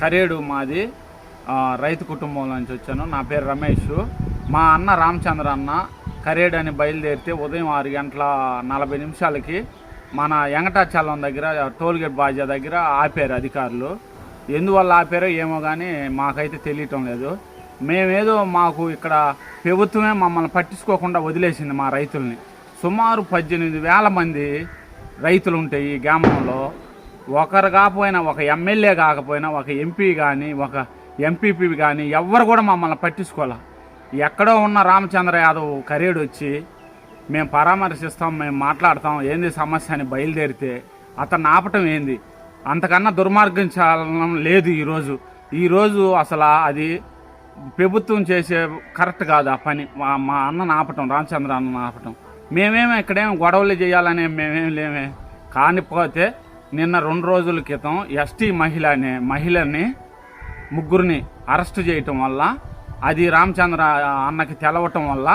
కరేడు మాది రైతు కుటుంబం నుంచి వచ్చాను. నా పేరు రమేష్. మా అన్న రామచంద్ర అన్న కరేడు అని బయలుదేరితే ఉదయం ఆరు గంటల నలభై నిమిషాలకి మన వెంకటాచలం దగ్గర టోల్గేట్ బాజా దగ్గర ఆపారు అధికారులు. ఎందువల్ల ఆపారో ఏమో కానీ మాకైతే తెలియటం లేదు. మేమేదో మాకు ఇక్కడ ప్రభుత్వమే మమ్మల్ని పట్టించుకోకుండా వదిలేసింది మా రైతుల్ని. సుమారు పద్దెనిమిది వేల మంది రైతులు ఉంటాయి ఈ గ్రామంలో ఒకరు కాకపోయినా ఒక ఎమ్మెల్యే కాకపోయినా ఒక ఎంపీ కానీ ఒక ఎంపీపీ కానీ ఎవరు కూడా మమ్మల్ని పట్టించుకోలే. ఎక్కడో ఉన్న రామచంద్ర యాదవ్ కరేడు వచ్చి మేము పరామర్శిస్తాం మేము మాట్లాడతాం ఏంది సమస్య అని బయలుదేరితే అతను ఆపటం ఏంది? అంతకన్నా దుర్మార్గం చాలనం లేదు ఈరోజు ఈరోజు అసలు అది ప్రభుత్వం చేసే కరెక్ట్ కాదు ఆ పని. మా అన్న అన్నను ఆపటం రామచంద్ర అన్నను ఆపటం. మేమేమి ఇక్కడేం గొడవలు చేయాలనే మేమేం లేమే. కానిపోతే నిన్న రెండు రోజుల క్రితం ఎస్టీ మహిళ అనే మహిళని ముగ్గురిని అరెస్ట్ చేయటం వల్ల అది రామచంద్ర అన్నకి తెలవటం వల్ల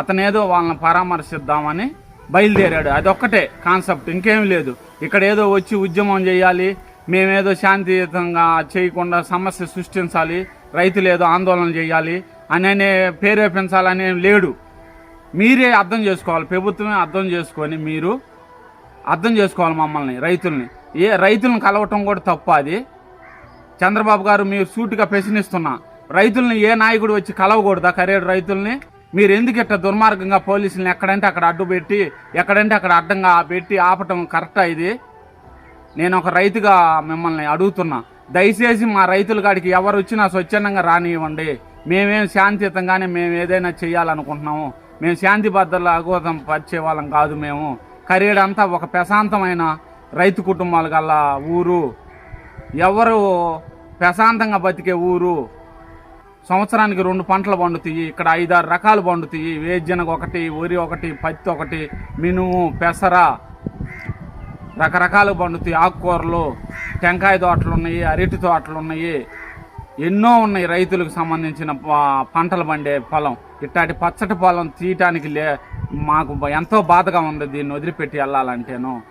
అతనేదో వాళ్ళని పరామర్శిద్దామని బయలుదేరాడు. అదొక్కటే కాన్సెప్ట్ ఇంకేం లేదు. ఇక్కడ ఏదో వచ్చి ఉద్యమం చేయాలి మేమేదో శాంతియుతంగా చేయకుండా సమస్య సృష్టించాలి రైతులు ఏదో ఆందోళన చేయాలి అనే ప్రేరేపించాలని ఏం లేడు. మీరే అర్థం చేసుకోవాలి ప్రభుత్వమే అర్థం చేసుకొని మీరు అర్థం చేసుకోవాలి మమ్మల్ని రైతుల్ని. ఏ రైతులను కలవటం కూడా తప్పు అది. చంద్రబాబు గారు మీరు సూటిగా ప్రశ్నిస్తున్నా రైతుల్ని ఏ నాయకుడు వచ్చి కలవకూడదా కరేడు రైతుల్ని? మీరు ఎందుకు ఇట్లా దుర్మార్గంగా పోలీసులను ఎక్కడంటే అక్కడ అడ్డు పెట్టి ఎక్కడంటే అక్కడ అడ్డంగా పెట్టి ఆపటం కరెక్టా ఇది? నేను ఒక రైతుగా మిమ్మల్ని అడుగుతున్నా దయచేసి మా రైతుల కాడికి ఎవరు వచ్చినా స్వచ్ఛందంగా రానివ్వండి. మేమేం శాంతియుతంగానే మేము ఏదైనా చేయాలనుకుంటున్నాము. మేము శాంతి భద్రత అగోతం పరిచే వాళ్ళం కాదు మేము. కరీడంతా ఒక ప్రశాంతమైన రైతు కుటుంబాలు గల ఊరు. ఎవరు ప్రశాంతంగా బతికే ఊరు. సంవత్సరానికి రెండు పంటలు పండుతాయి ఇక్కడ ఐదారు రకాలు పండుతాయి. వేరుశనగ ఒకటి వరి ఒకటి పత్తి ఒకటి మినుము పెసర రకరకాలు పండుతాయి. ఆకుకూరలు టెంకాయ తోటలు ఉన్నాయి అరటి తోటలు ఉన్నాయి. ఎన్నో ఉన్నాయి రైతులకు సంబంధించిన పంటలు పండే పొలం. ఇట్లాంటి పచ్చటి పొలం తీయటానికి లే మాకు ఎంతో బాధగా ఉంది దీన్ని వదిలిపెట్టి వెళ్ళాలంటేను.